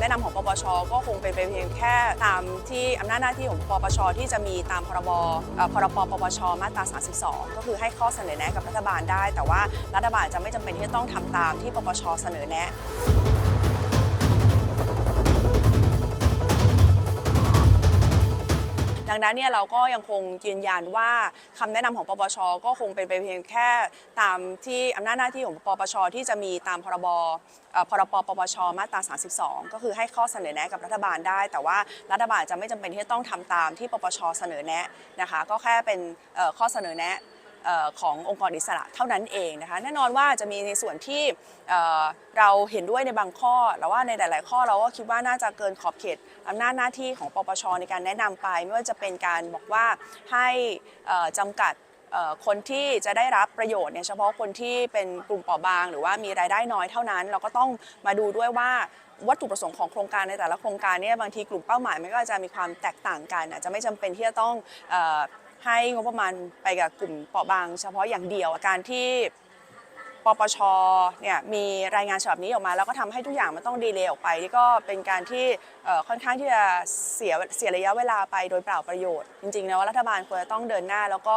แนะนำของปปช ก็คงเป็นไปเพียงแค่ตามที่อำนาจหน้าที่ของปปช ที่จะมีตามพรบพรบปปช มาตรา 32 ก็คือให้ข้อเสนอแนะกับรัฐบาลได้ แต่ว่ารัฐบาลจะไม่จำเป็นที่จะต้องทำตามที่ปปช เสนอแนะ งนั้นเนี่ยเราก็ยังคงยืนยันว่าคำแนะนำของปปช ก็คงเป็นไปเพียงแค่ตามที่อำนาจหน้าที่ของปปช ที่จะมีตามพรบพรบปปช มาตรา 32 ก็คือให้ข้อเสนอแนะกับรัฐบาลได้ แต่ว่ารัฐบาลจะไม่จำเป็นที่จะต้องทำตามที่ปปช เสนอแนะนะคะ ก็แค่เป็นข้อเสนอแนะ ขององค์กรอิสระเท่านั้นเองนะคะแน่นอนว่าจะมีในส่วนที่เราเห็นด้วยในบางข้อแต่ว่าในหลาย ๆ ข้อเราก็คิดว่าน่าจะเกินขอบเขตอำนาจหน้าที่ของปปชในการแนะนำไป ไม่ว่าจะเป็นการบอกว่าให้เอ่อจำกัดคนที่จะได้รับประโยชน์เนี่ยเฉพาะคนที่เป็นกลุ่มเปราะบาง หรือว่ามีรายได้น้อยเท่านั้น เราก็ต้องมาดูด้วยว่าวัตถุประสงค์ของโครงการในแต่ละโครงการเนี่ยบางทีกลุ่มเป้าหมายมันก็จะมีความแตกต่างกัน อาจจะไม่จำเป็นที่จะต้อง ให้งบประมาณไปกับกลุ่มเปราะบาง เฉพาะอย่างเดียวการที่ปปชเนี่ยมีรายงานฉบับนี้ออกมา แล้วก็ทำให้ทุกอย่างมันต้องดีเลย์ออกไปนี่ก็เป็นการที่ค่อนข้างที่จะเสียเสียระยะเวลาไปโดยเปล่าประโยชน์ จริงๆแล้วรัฐบาลควรจะต้องเดินหน้า แล้วก็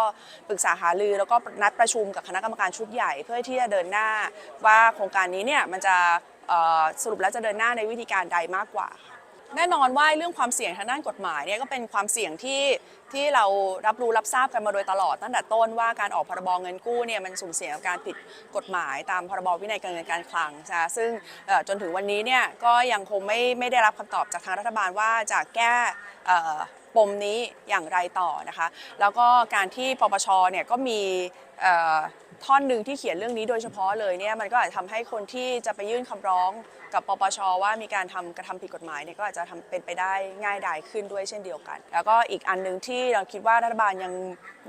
ปรึกษาหารือแล้วก็นัดประชุมกับคณะกรรมการชุดใหญ่เพื่อที่จะเดินหน้า ว่าโครงการนี้เนี่ยมันจะสรุปแล้วจะเดินหน้าในวิธีการใดมากกว่า แน่นอนว่าเรื่องความเสี่ยงทางด้านกฎหมายเนี่ยก็เป็นความเสี่ยงที่ที่เรารับรู้รับทราบกันมาโดยตลอดตั้งแต่ต้นว่าการออกพรบเงินกู้เนี่ยมันสุ่มเสี่ยงกับการผิดกฎหมายตามพรบวินัยการเงินการคลังนะซึ่งจนถึงวันนี้เนี่ยก็ยังคงไม่ไม่ได้รับคำตอบจากทางรัฐบาลว่าจะแก้ปมนี้อย่างไรต่อนะคะ แล้วก็การที่ปปชเนี่ยก็มี ท่อนหนึ่งที่เขียนเรื่องนี้โดยเฉพาะเลยเนี่ยมันก็อาจจะทำให้คนที่จะไปยื่นคำร้องกับปปชว่ามีการทำกระทำผิดกฎหมายเนี่ยก็อาจจะทำเป็นไปได้ง่ายดายขึ้นด้วยเช่นเดียวกัน แล้วก็อีกอันหนึ่งที่เราคิดว่ารัฐบาลยัง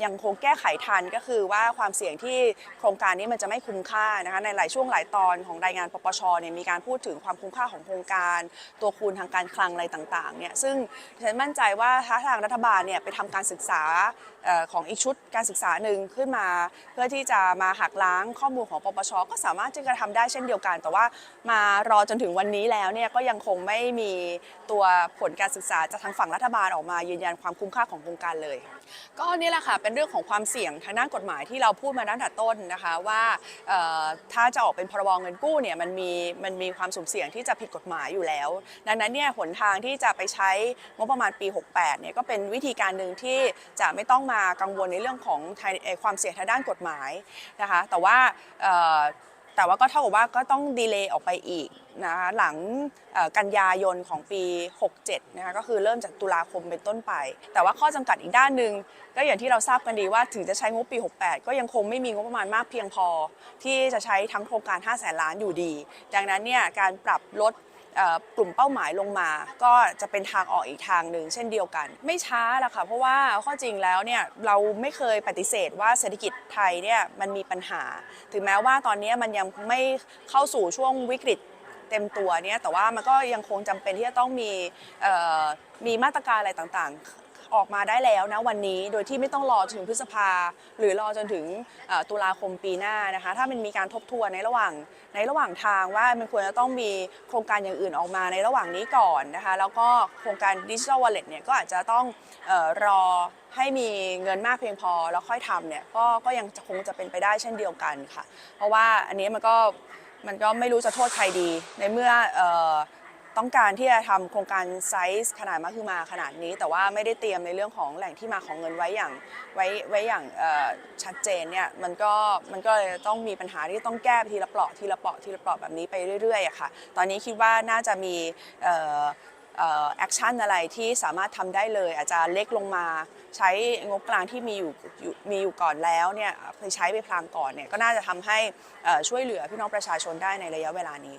ยังคงแก้ไขทันก็คือว่าความเสี่ยงที่โครงการนี้มันจะไม่คุ้มค่านะคะในหลายช่วงหลายตอนของรายงานปปชเนี่ยมีการพูดถึงความคุ้มค่าของโครงการ ตัวคูณทางการคลังอะไรต่างๆเนี่ยซึ่งฉันมั่นใจว่าถ้าทางรัฐบาลเนี่ยไปทำการศึกษาของอีกชุดการศึกษาหนึ่งขึ้นมา เพื่อที่จะมาหักล้างข้อมูลของปปชก็สามารถที่จะทำได้เช่นเดียวกัน แต่ว่ามารอจนถึงวันนี้แล้วเนี่ยก็ยังคงไม่มีตัวผลการศึกษาจากทางฝั่งรัฐบาลออกมายืนยันความคุ้มค่าของโครงการเลย ก็นี่แหละค่ะเป็นเรื่องของความเสี่ยงทางด้านกฎหมายที่เราพูดมาตั้งแต่ต้นนะคะว่าถ้าจะออกเป็นพรบเงินกู้เนี่ยมันมีมันมีความสุ่มเสี่ยงที่จะผิดกฎหมายอยู่แล้ว ดังนั้นเนี่ยหนทางที่จะไปใช้งบประมาณปี 68เนี่ยก็เป็นวิธีการหนึ่งที่จะไม่ต้องมากังวลในเรื่องของความเสี่ยงทางด้านกฎหมายนะคะ แต่ว่าแต่ว่าก็เท่ากับว่าก็ต้องดีเลย์ออกไปอีกนะคะหลังกันยายนของปี 67 นะคะก็คือเริ่มจากตุลาคมเป็นต้นไป แต่ว่าข้อจำกัดอีกด้านหนึ่งก็อย่างที่เราทราบกันดีว่าถึงจะใช้งบปี 68 ก็ยังคงไม่มีงบประมาณมากเพียงพอ ที่จะใช้ทั้งโครงการ 5 แสนล้านอยู่ดี ดังนั้นเนี่ยการปรับลด กลุ่มเป้าหมายลงมา ก็จะเป็นทางออกอีกทางหนึ่งเช่นเดียวกัน ไม่ช้าละค่ะเพราะว่าข้อจริงแล้วเนี่ยเราไม่เคยปฏิเสธว่าเศรษฐกิจไทยเนี่ยมันมีปัญหา ถึงแม้ว่าตอนนี้มันยังไม่เข้าสู่ช่วงวิกฤตเต็มตัวเนี่ยแต่ว่ามันก็ยังคงจำเป็นที่จะต้องมีมีมาตรการอะไรต่างๆ ออกมาได้แล้วนะวันนี้โดยที่ไม่ต้องรอจนถึงพฤษภา หรือรอจนถึงตุลาคมปีหน้านะคะ ถ้ามันมีการทบทวนในระหว่างในระหว่างทางว่ามันควรจะต้องมีโครงการอย่างอื่นออกมาในระหว่างนี้ก่อนนะคะแล้วก็โครงการดิจิทัลวอลเล็ตเนี่ยก็อาจจะต้องรอให้มีเงินมากเพียงพอแล้วค่อยทำเนี่ยก็ก็ยังคงจะเป็นไปได้เช่นเดียวกันค่ะ เพราะว่าอันนี้มันก็มันก็ไม่รู้จะโทษใครดีในเมื่อ ต้องการที่จะทำโครงการไซส์ขนาดมาคือมาขนาดนี้ แต่ว่าไม่ได้เตรียมในเรื่องของแหล่งที่มาของเงินไว้อย่างไว้ไว้อย่างชัดเจนเนี่ยมันก็มันก็เลยต้องมีปัญหาที่ต้องแก้ทีละเปราะทีละเปราะทีละเปราะแบบนี้ไปเรื่อยๆอะค่ะตอนนี้คิดว่าน่าจะมีแอคชั่นอะไรที่สามารถทำได้เลย อาจจะเล็กลงมาใช้งบกลางที่มีอยู่มีอยู่ก่อนแล้วเนี่ยไปใช้ไปพลางก่อนเนี่ยก็น่าจะทำให้ช่วยเหลือพี่น้องประชาชนได้ในระยะเวลานี้